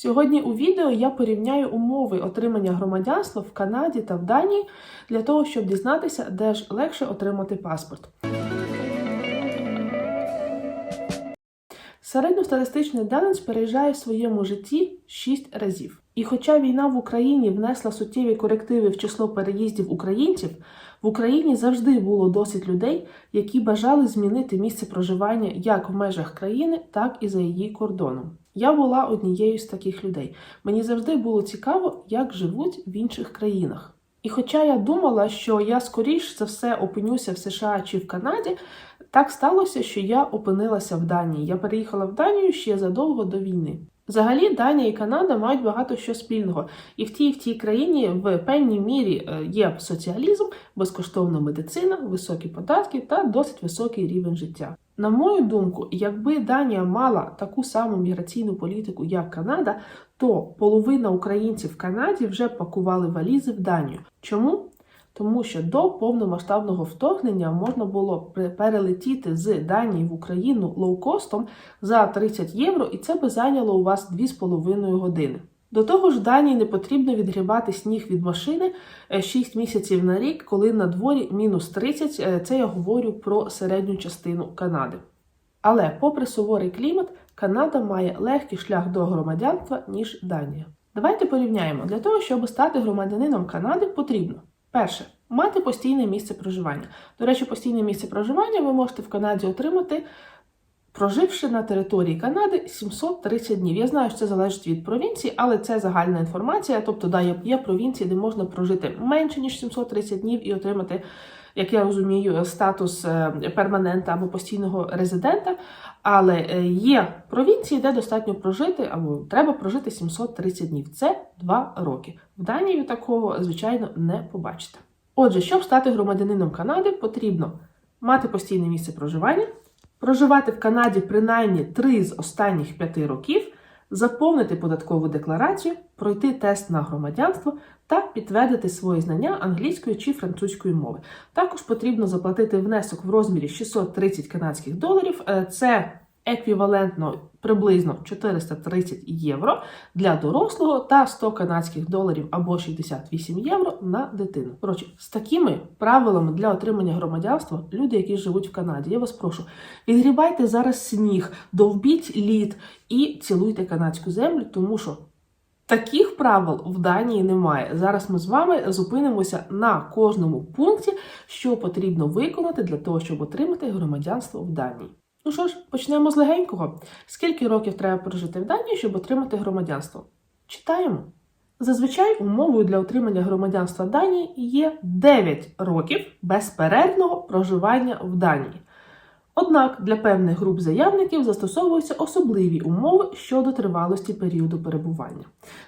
Сьогодні у відео я порівняю умови отримання громадянства в Канаді та в Данії для того, щоб дізнатися, де ж легше отримати паспорт. Середньостатистичний данець переїжджає в своєму житті 6 разів. І хоча війна в Україні внесла суттєві корективи в число переїздів українців, в Україні завжди було досить людей, які бажали змінити місце проживання як в межах країни, так і за її кордоном. Я була однією з таких людей. Мені завжди було цікаво, як живуть в інших країнах. І хоча я думала, що я скоріш за все опинюся в США чи в Канаді, так сталося, що я опинилася в Данії. Я переїхала в Данію ще задовго до війни. Взагалі, Данія і Канада мають багато що спільного, і в тій і в тій країні в певній мірі е, є соціалізм, безкоштовна медицина, високі податки та досить високий рівень життя. На мою думку, якби Данія мала таку саму міграційну політику, як Канада, то половина українців в Канаді вже пакували валізи в Данію. Чому? Тому що до повномасштабного вторгнення можна було перелетіти з Данії в Україну лоукостом за 30 євро, і це би зайняло у вас 2,5 години. До того ж, Данії не потрібно відгрібати сніг від машини е, 6 місяців на рік, коли на дворі мінус 30. Е, Це я говорю про середню частину Канади. Але, попри суворий клімат, Канада має легкий шлях до громадянства, ніж Данія. Давайте порівняємо. Для того, щоб стати громадянином Канади, потрібно перше мати постійне місце проживання. До речі, постійне місце проживання ви можете в Канаді отримати, проживши на території Канади 730 днів. Я знаю, що це залежить від провінції, але це загальна інформація. Тобто, да, є, провінції, де можна прожити менше ніж 730 днів і отримати, як я розумію, статус е, перманента або постійного резидента. Але е, є провінції, де достатньо прожити або треба прожити 730 днів. Це 2 роки. В Данії такого, звичайно, не побачите. Отже, щоб стати громадянином Канади, потрібно мати постійне місце проживання, проживати в Канаді принаймні 3 з останніх 5 років, заповнити податкову декларацію, пройти тест на громадянство та підтвердити свої знання англійської чи французької мови. Також потрібно заплатити внесок в розмірі 630 канадських доларів. Е, Це еквівалентно приблизно 430 євро для дорослого та 100 канадських доларів або 68 євро на дитину. Коротше, з такими правилами для отримання громадянства люди, які живуть в Канаді, я вас прошу, відгрібайте зараз сніг, довбіть лід і цілуйте канадську землю, тому що. Таких правил в Данії немає. Зараз ми з вами зупинимося на кожному пункті, що потрібно виконати для того, щоб отримати громадянство в Данії. Ну що ж, почнемо з легенького. Скільки років треба прожити в Данії, щоб отримати громадянство? Читаємо. Зазвичай умовою для отримання громадянства Данії є 9 років безперервного проживання в Данії. Однак для певних груп заявників застосовуються особливі умови щодо тривалості періоду перебування.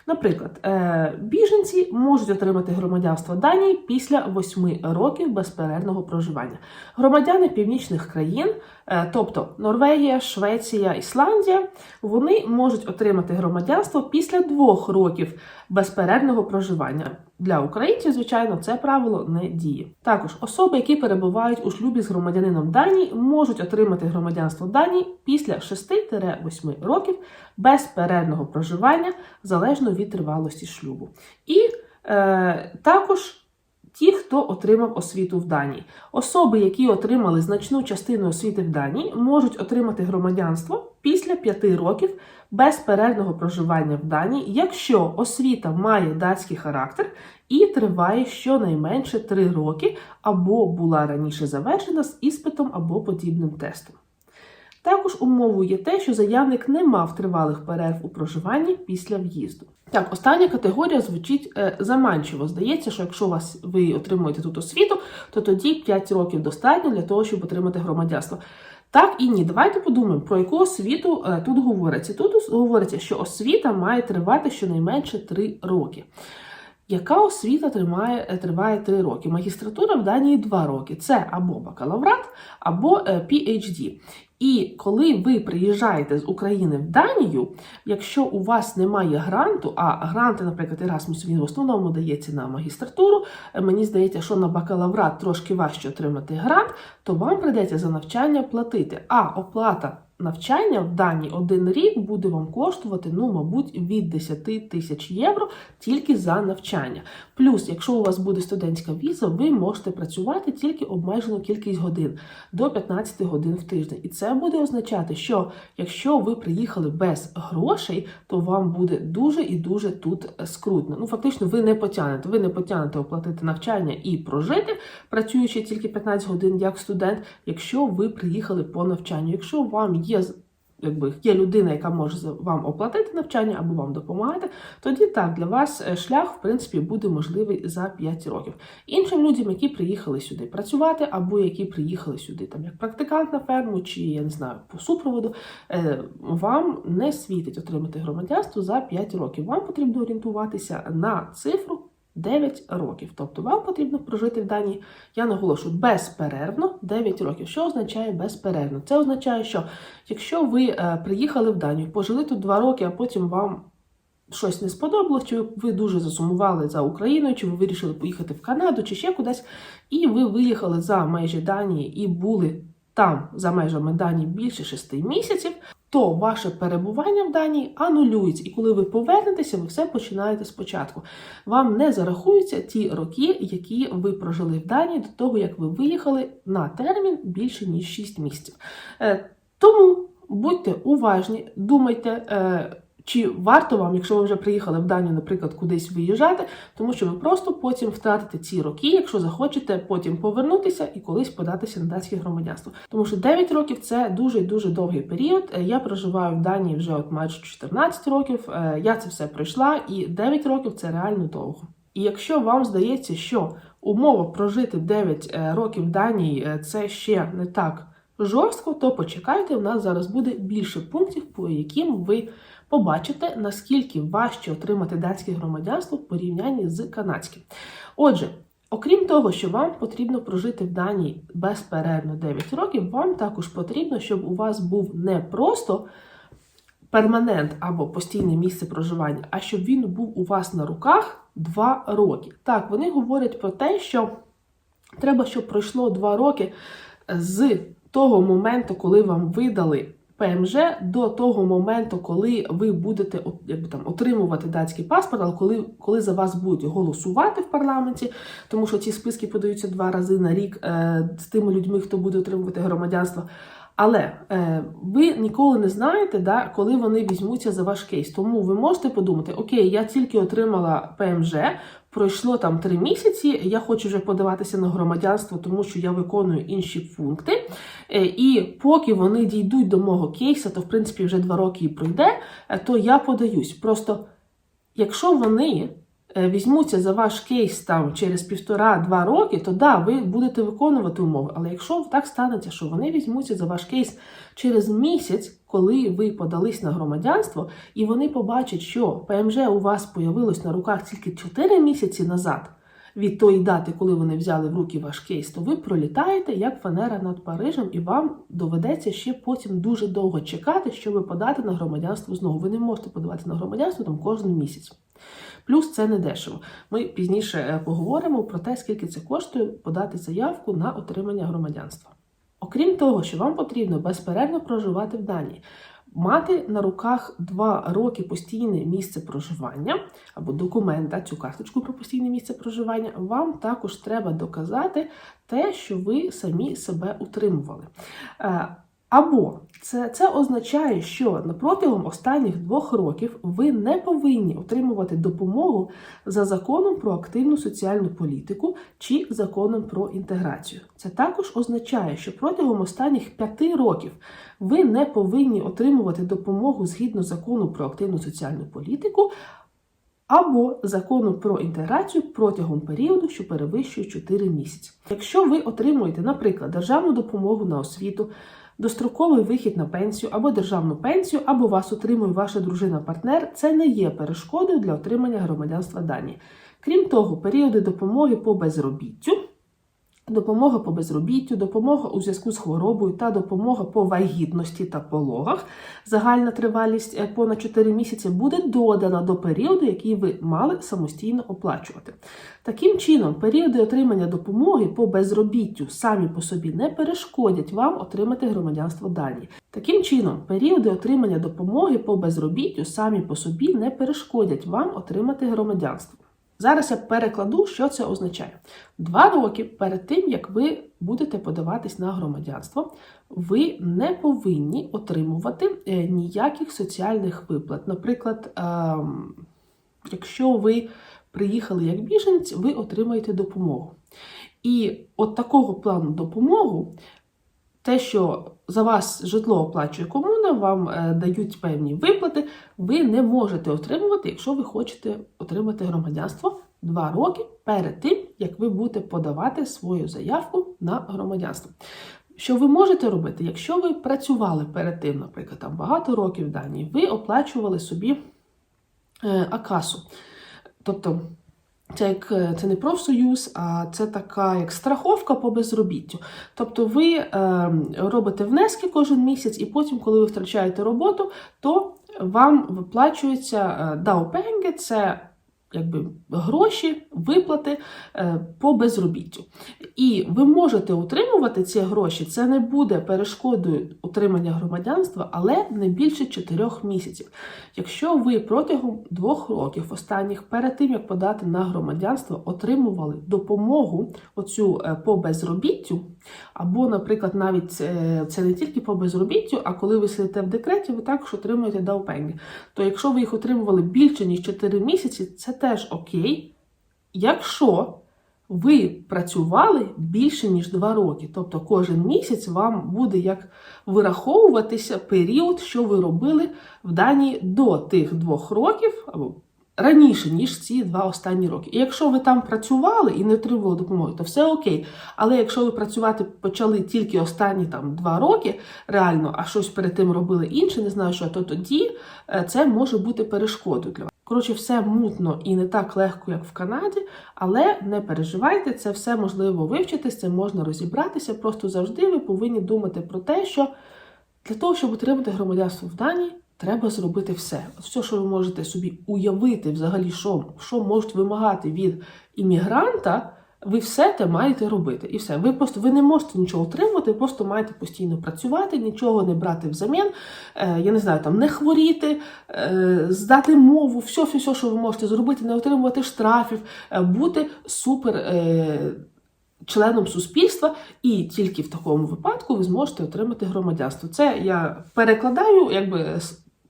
Наприклад, е, біженці можуть отримати громадянство Данії після 8 років безперервного проживання. Громадяни північних країн, е, тобто Норвегія, Швеція, Ісландія, вони можуть отримати громадянство після 2 років безперервного проживання. Для українців, звичайно, це правило не діє. Також особи, які перебувають у шлюбі з громадянином Данії, можуть отримати громадянство Данії після 6-8 років безперервного проживання залежно від тривалості шлюбу. І е, також. Ті, хто отримав освіту в Данії, особи, які отримали значну частину освіти в Данії, можуть отримати громадянство після 5 років безперервного проживання в Данії, якщо освіта має датський характер і триває щонайменше 3 роки, або була раніше завершена з іспитом або подібним тестом. Також умовою є те, що заявник не мав тривалих перерв у проживанні після в'їзду. Так, остання категорія звучить е, заманчиво. Здається, що якщо вас ви отримуєте тут освіту, то тоді 5 років достатньо для того, щоб отримати громадянство. Так і ні. Давайте подумаємо, про яку освіту е, тут говориться. Тут говориться, що освіта має тривати щонайменше 3 роки. Яка освіта тримає, е, триває 3 роки? Магістратура в Данії 2 роки. Це або бакалаврат, або е, PhD. І коли ви приїжджаєте з України в Данію, якщо у вас немає гранту, а гранти, наприклад, Erasmus, він в основному дається на магістратуру, е, мені здається, що на бакалаврат трошки важче отримати грант, то вам прийдеться за навчання платити. А оплата навчання в Данії один рік буде вам коштувати, ну, мабуть, від 10 тисяч євро тільки за навчання. Плюс, якщо у вас буде студентська віза, ви можете працювати тільки обмежену кількість годин до 15 годин в тиждень. І це буде означати, що якщо ви приїхали без грошей, то вам буде дуже і дуже тут скрутно. Ну, фактично, ви не потягнете. Ви не потягнете оплатити навчання і прожити, працюючи тільки 15 годин як студент, якщо ви приїхали по навчанню. Якщо вам є якби є людина, яка може вам оплатити навчання або вам допомагати, тоді так для вас е, шлях в принципі буде можливий за 5 років. Іншим людям, які приїхали сюди працювати, або які приїхали сюди там як практикант на ферму, чи я не знаю по супроводу, е, вам не світить отримати громадянство за 5 років. Вам потрібно орієнтуватися на цифру. 9 років, тобто вам потрібно прожити в Данії, я наголошую, безперервно 9 років. Що означає безперервно? Це означає, що якщо ви е, приїхали в Данію, пожили тут 2 роки, а потім вам щось не сподобалось, чи ви дуже засумували за Україною, чи ви вирішили поїхати в Канаду, чи ще кудись, і ви виїхали за межі Данії і були там за межами Данії більше 6 місяців, то ваше перебування в Данії анулюється. І коли ви повернетеся, ви все починаєте спочатку. Вам не зарахуються ті роки, які ви прожили в Данії до того, як ви виїхали на термін більше ніж 6 місяців. Е, Тому будьте уважні, думайте. Чи варто вам, якщо ви вже приїхали в Данію, наприклад, кудись виїжджати, тому що ви просто потім втратите ці роки, якщо захочете потім повернутися і колись податися на датське громадянство. Тому що 9 років це дуже дуже довгий період. Е, Я проживаю в Данії вже от майже 14 років. Е, Я це все пройшла, і 9 років це реально довго. І якщо вам здається, що умова прожити 9 е, років в Данії це ще не так жорстко, то почекайте, у нас зараз буде більше пунктів, по яким ви побачите, наскільки важче отримати датське громадянство в порівнянні з канадським. Отже, окрім того, що вам потрібно прожити в Данії безперервно 9 років, вам також потрібно, щоб у вас був не просто перманент або постійне місце проживання, а щоб він був у вас на руках 2 роки. Так, вони говорять про те, що треба, щоб пройшло 2 роки з того моменту, коли вам видали ПМЖ, до того моменту, коли ви будете якби, там, отримувати датський паспорт, але коли, коли за вас будуть голосувати в парламенті, тому що ці списки подаються два рази на рік е, з тими людьми, хто буде отримувати громадянство. Але е, ви ніколи не знаєте, да, коли вони візьмуться за ваш кейс. Тому ви можете подумати, окей, я тільки отримала ПМЖ, пройшло там три місяці. Я хочу вже подаватися на громадянство, тому що я виконую інші пункти. Е, і поки вони дійдуть до мого кейса, то в принципі вже два роки і пройде, е, то я подаюсь. Просто якщо вони візьмуться за ваш кейс там через півтора-два роки, то да, ви будете виконувати умови. Але якщо так станеться, що вони візьмуться за ваш кейс через місяць, коли ви подались на громадянство, і вони побачать, що ПМЖ у вас появилось на руках тільки 4 місяці назад. Від тої дати, коли вони взяли в руки ваш кейс, то ви пролітаєте як фанера над Парижем, і вам доведеться ще потім дуже довго чекати, щоб подати на громадянство знову. Ви не можете подавати на громадянство там кожен місяць. Плюс це не дешево. Ми пізніше е, поговоримо про те, скільки це коштує подати заявку на отримання громадянства. Окрім того, що вам потрібно безперервно проживати в Данії, мати на руках два роки постійне місце проживання або документ, да, цю карточку про постійне місце проживання, вам також треба доказати те, що ви самі себе утримували. Або це, це означає, що протягом останніх двох років ви не повинні отримувати допомогу за законом про активну соціальну політику чи законом про інтеграцію. Це також означає, що протягом останніх п'яти років ви не повинні отримувати допомогу згідно закону про активну соціальну політику. Або закону про інтеграцію протягом періоду, що перевищує 4 місяці. Якщо ви отримуєте, наприклад, державну допомогу на освіту, достроковий вихід на пенсію або державну пенсію, або вас отримує ваша дружина-партнер, це не є перешкодою для отримання громадянства Данії. Крім того, періоди допомоги по безробіттю, допомога по безробіттю, допомога у зв'язку з хворобою та допомога по вагітності та пологах, загальна тривалість е, понад 4 місяці буде додана до періоду, який ви мали самостійно оплачувати. Таким чином, періоди отримання допомоги по безробіттю самі по собі не перешкодять вам отримати громадянство Данії. Таким чином, періоди отримання допомоги по безробіттю самі по собі не перешкодять вам отримати громадянство. Зараз я перекладу, що це означає. Два роки перед тим, як ви будете подаватись на громадянство, ви не повинні отримувати е, ніяких соціальних виплат. Наприклад, ем, якщо ви приїхали як біженець, ви отримаєте допомогу. І от такого плану допомогу, те, що за вас житло оплачує комуна, вам е, дають певні виплати, ви не можете отримувати, якщо ви хочете отримати громадянство два роки перед тим, як ви будете подавати свою заявку на громадянство. Що ви можете робити, якщо ви працювали перед тим, наприклад, там багато років в Данії, ви оплачували собі е, акасу. Тобто це як е, це не профсоюз, а це така як страховка по безробіттю. Тобто ви е, робите внески кожен місяць, і потім, коли ви втрачаєте роботу, то вам виплачується даупенги, це якби гроші, виплати е, по безробіттю. І ви можете утримувати ці гроші, це не буде перешкодою отримання громадянства, але не більше 4 місяців. Якщо ви протягом двох років останніх перед тим, як подати на громадянство, отримували допомогу оцю е, по безробіттю, або, наприклад, навіть е, це не тільки по безробіттю, а коли ви сидите в декреті, ви також отримуєте даупенги. То якщо ви їх отримували більше ніж 4 місяці, це теж окей, якщо ви працювали більше ніж 2 роки. Тобто кожен місяць вам буде як вираховуватися період, що ви робили в Данії до тих двох років або раніше, ніж ці два останні роки. І якщо ви там працювали і не отримували допомоги, то все окей. Але якщо ви працювати почали тільки останні там два роки, реально, а щось перед тим робили інше, не знаю, що то тоді е, це може бути перешкодою для вас. Коротше, все мутно і не так легко, як в Канаді, але не переживайте, це все можливо вивчити, з можна розібратися. Просто завжди ви повинні думати про те, що для того, щоб отримати громадянство в Данії, треба зробити все. От все, що ви можете собі уявити, взагалі, що, що можуть вимагати від іммігранта. Ви все те маєте робити. І все. Ви просто ви не можете нічого отримувати, просто маєте постійно працювати, нічого не брати взамін. Е, я не знаю, там не хворіти, е, здати мову, все, все, все, що ви можете зробити, не отримувати штрафів, е, бути супер. Членом суспільства, і тільки в такому випадку ви зможете отримати громадянство. Це я перекладаю якби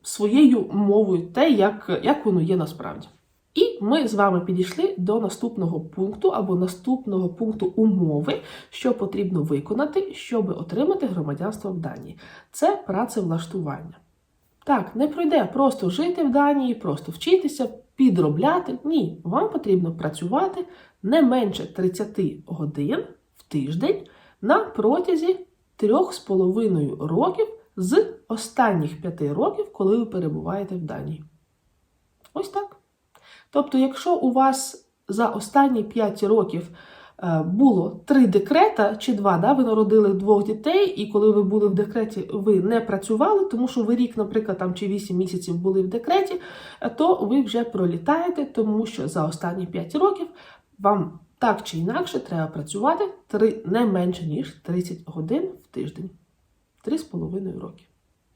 своєю мовою те, як, як воно є насправді. І ми з вами підійшли до наступного пункту або наступного пункту умови, що потрібно виконати, щоб отримати громадянство в Данії. Це працевлаштування. Так, не пройде просто жити в Данії, просто вчитися, підробляти. Ні, вам потрібно працювати не менше 30 годин в тиждень на протязі 3,5 років з останніх 5 років, коли ви перебуваєте в Данії. Ось так. Тобто, якщо у вас за останні 5 років е, було 3 декрета чи 2, да, ви народили двох дітей, і коли ви були в декреті, ви не працювали, тому що ви рік, наприклад, там чи 8 місяців були в декреті, е, то ви вже пролітаєте, тому що за останні 5 років вам так чи інакше треба працювати 3, не менше, ніж 30 годин в тиждень. 3,5 роки.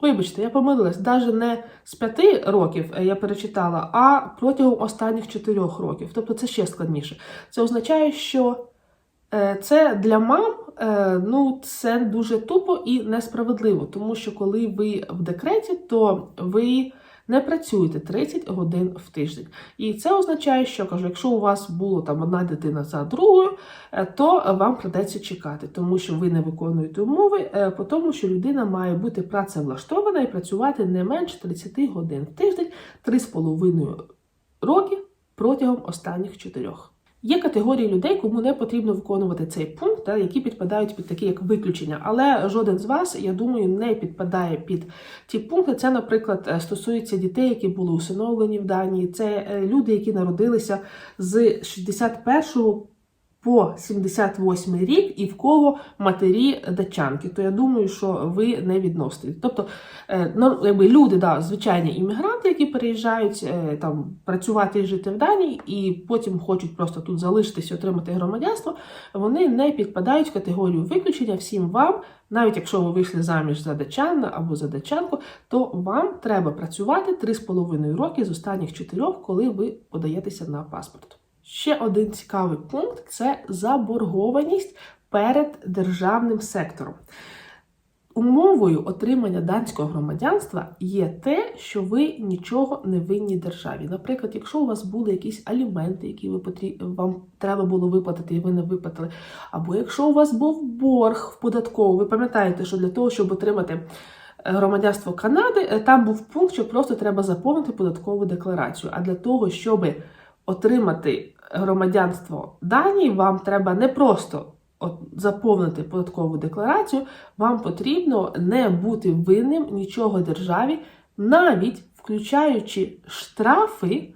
Вибачте, я помилилась, навіть не з 5 років я перечитала, а протягом останніх 4 років. Тобто це ще складніше. Це означає, що е, це для мам е, ну, це дуже тупо і несправедливо, тому що коли ви в декреті, то ви не працюєте 30 годин в тиждень. І це означає, що кажу, якщо у вас було там одна дитина за другою, е, то вам придеться чекати, тому що ви не виконуєте умови, е, по тому що людина має бути працевлаштована і працювати не менше 30 годин в тиждень, 3,5 роки протягом останніх 4. Є категорії людей, кому не потрібно виконувати цей пункт, та, які підпадають під такі як виключення. Але жоден з вас, я думаю, не підпадає під ті пункти. Це, наприклад, е, стосується дітей, які були усиновлені в Данії. Це е, люди, які народилися з 61 по по 78 рік і в кого матері датчанки, то я думаю, що ви не відносите. Тобто, е, якби люди, да, звичайні іммігранти, які переїжджають е, там працювати і жити в Данії, і потім хочуть просто тут залишитися і отримати громадянство, вони не підпадають в категорію виключення всім вам, навіть якщо ви вийшли заміж за датчана або за датчанку, то вам треба працювати 3,5 роки з останніх 4, коли ви подаєтеся на паспорт. Ще один цікавий пункт це заборгованість перед державним сектором. Умовою отримання данського громадянства є те, що ви нічого не винні державі. Наприклад, якщо у вас були якісь аліменти, які ви потріб... вам треба було виплатити, і ви не виплатили, або якщо у вас був борг в податкову, ви пам'ятаєте, що для того, щоб отримати громадянство Канади, е, там був пункт, що просто треба заповнити податкову декларацію. А для того, щоб отримати громадянство Данії, вам треба не просто заповнити податкову декларацію, вам потрібно не бути винним нічого державі, навіть включаючи штрафи.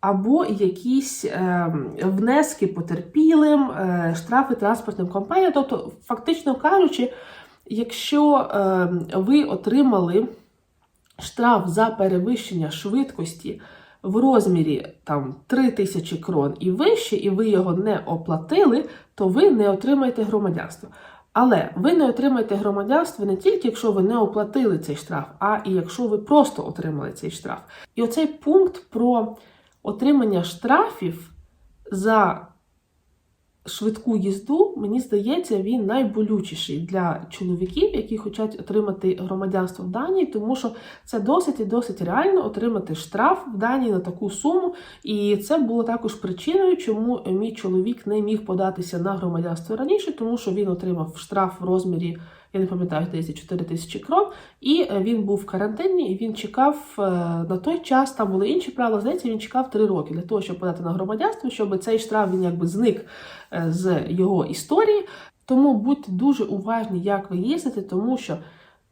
Або якісь е, внески потерпілим, е, штрафи транспортним компаніям. Тобто, фактично кажучи, якщо е, ви отримали штраф за перевищення швидкості в розмірі там 3 тисячі крон і вище, і ви його не оплатили, то ви не отримаєте громадянство. Але ви не отримаєте громадянство не тільки якщо ви не оплатили цей штраф, а і якщо ви просто отримали цей штраф. І оцей пункт про отримання штрафів за швидку їзду, мені здається, він найболючіший для чоловіків, які хочуть отримати громадянство в Данії, тому що це досить і досить реально отримати штраф в Данії на таку суму. І це було також причиною, чому мій чоловік не міг податися на громадянство раніше, тому що він отримав штраф в розмірі. Я не пам'ятаю, здається, 4 тисячі крон, і він був в карантині, і він чекав е, на той час, там були інші правила, здається, він чекав 3 роки для того, щоб подати на громадянство, щоб цей штраф він якби зник е, з його історії. Тому будьте дуже уважні, як ви їздите, тому що.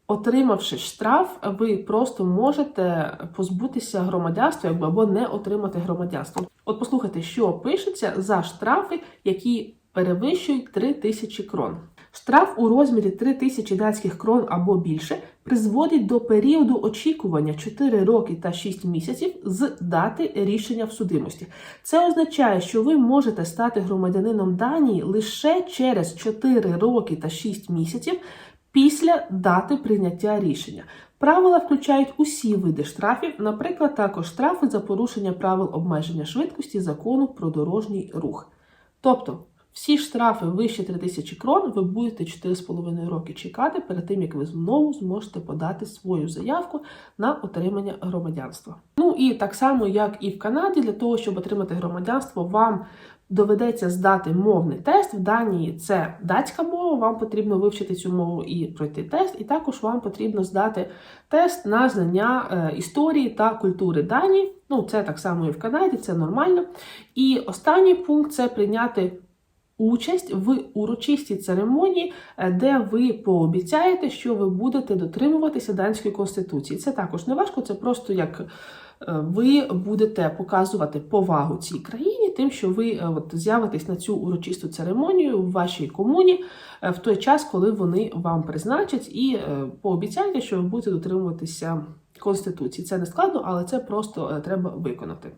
Отримавши штраф, ви просто можете позбутися громадянства якби, або не отримати громадянство. От послухайте, що пишеться за штрафи, які перевищують 3 тисячі крон. Штраф у розмірі 3 тисячі датських крон або більше призводить до періоду очікування 4 роки та 6 місяців з дати рішення в судимості. Це означає, що ви можете стати громадянином Данії лише через 4 роки та 6 місяців після дати прийняття рішення. Правила включають усі види штрафів, наприклад, також штрафи за порушення правил обмеження швидкості закону про дорожній рух. Тобто всі штрафи вище 3000 крон, ви будете 4,5 роки чекати перед тим, як ви знову зможете подати свою заявку на отримання громадянства. Ну і так само, як і в Канаді, для того, щоб отримати громадянство, вам доведеться здати мовний тест. В Данії це датська мова, вам потрібно вивчити цю мову і пройти тест, і також вам потрібно здати тест на знання е, історії та культури Данії. Ну, це так само і в Канаді, це нормально. І останній пункт це прийняти участь в урочистій церемонії, е, де ви пообіцяєте, що ви будете дотримуватися данської конституції. Це також не важко, це просто як е, ви будете показувати повагу цій країні, тим, що ви е, от, з'явитесь на цю урочисту церемонію в вашій комуні в той час, коли вони вам призначать, і пообіцяєте, що ви будете дотримуватися конституції. Це не складно, але це просто треба виконати.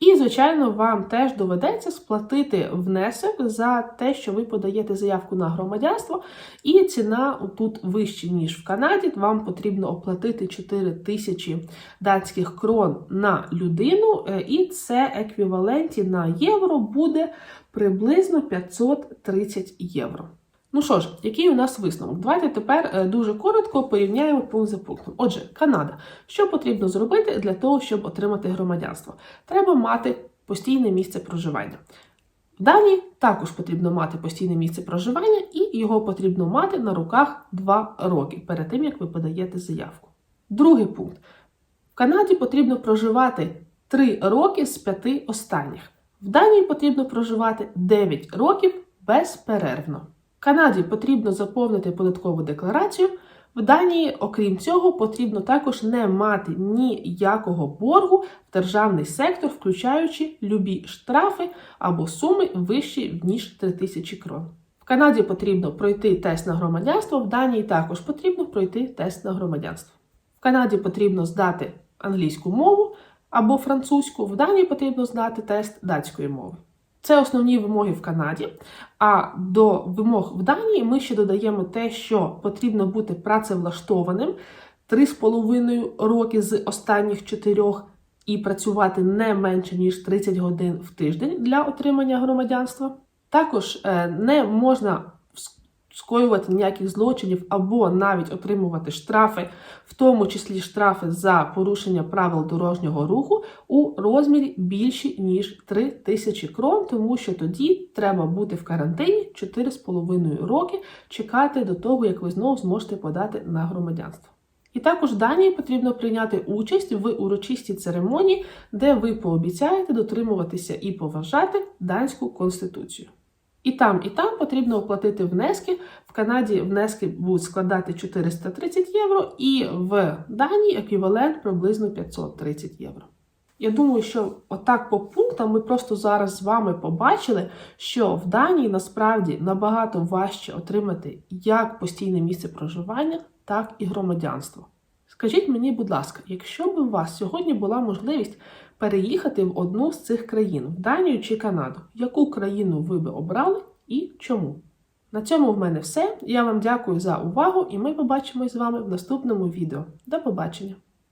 І, звичайно, вам теж доведеться сплатити внесок за те, що ви подаєте заявку на громадянство, і ціна тут вища, ніж в Канаді. Вам потрібно оплатити 4 тисячі датських крон на людину, е, і це еквіваленті на євро буде приблизно 530 євро. Ну що ж, який у нас висновок? Давайте тепер е, дуже коротко порівняємо пункт за пунктом. Отже, Канада. Що потрібно зробити для того, щоб отримати громадянство? Треба мати постійне місце проживання. Далі також потрібно мати постійне місце проживання, і його потрібно мати на руках 2 роки перед тим, як ви подаєте заявку. Другий пункт. В Канаді потрібно проживати 3 роки з 5 останніх. В Данії потрібно проживати 9 років безперервно. Канаді потрібно заповнити податкову декларацію. В Данії, окрім цього, потрібно також не мати ніякого боргу в державний сектор, включаючи любі штрафи або суми вищі ніж 3000 крон. В Канаді потрібно пройти тест на громадянство, в Данії також потрібно пройти тест на громадянство. В Канаді потрібно здати англійську мову або французьку, в Данії потрібно здати тест датської мови. Це основні вимоги в Канаді. А до вимог в Данії ми ще додаємо те, що потрібно бути працевлаштованим 3,5 роки з останніх 4 і працювати не менше ніж 30 годин в тиждень для отримання громадянства. Також е, не можна скоювати ніяких злочинів або навіть отримувати штрафи, в тому числі штрафи за порушення правил дорожнього руху у розмірі більші ніж 3 тисячі крон, тому що тоді треба бути в карантині 4,5 роки, чекати до того, як ви знову зможете подати на громадянство. І також Данії потрібно прийняти участь в урочистій церемонії, де ви пообіцяєте дотримуватися і поважати данську конституцію. І там, і там потрібно оплатити внески. В Канаді внески будуть складати 430 євро, і в Данії еквівалент приблизно 530 євро. Я думаю, що отак по пунктам ми просто зараз з вами побачили, що в Данії насправді набагато важче отримати як постійне місце проживання, так і громадянство. Скажіть мені, будь ласка, якщо б у вас сьогодні була можливість переїхати в одну з цих країн, в Данію чи Канаду, яку країну ви би обрали і чому? На цьому в мене все. Я вам дякую за увагу, і ми побачимось з вами в наступному відео. До побачення!